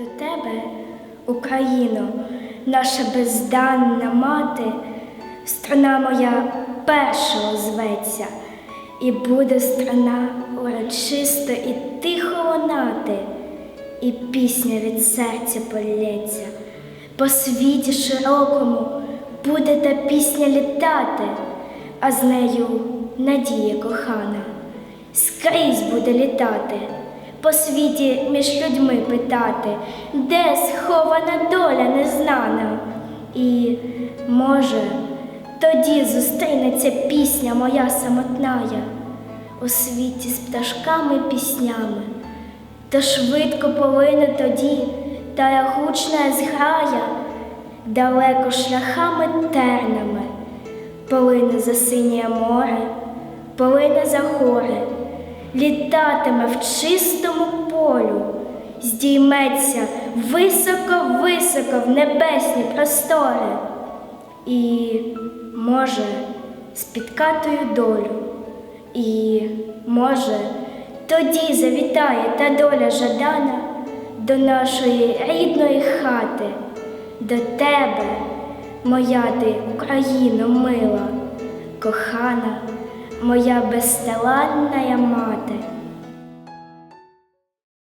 До тебе, Україно, наша безданна мати, страна моя перша озветься, і буде страна урочисто і тихо лунати, і пісня від серця полється. По світі широкому буде та пісня літати, а з нею надія кохана скрізь буде літати, по світі між людьми питати, де схована доля незнана. І, може, тоді зустрінеться пісня моя самотная у світі з пташками піснями, то швидко полине тоді та гучна зграя, далеко шляхами тернами, полине за синє море, полине за гори, літатиме в чистому полю, здійметься високо-високо в небесні простори, і, може, спіткатою долю, і, може, тоді завітає та доля жадана до нашої рідної хати, до тебе, моя ти, Україно мила, кохана, моя безталанная мати.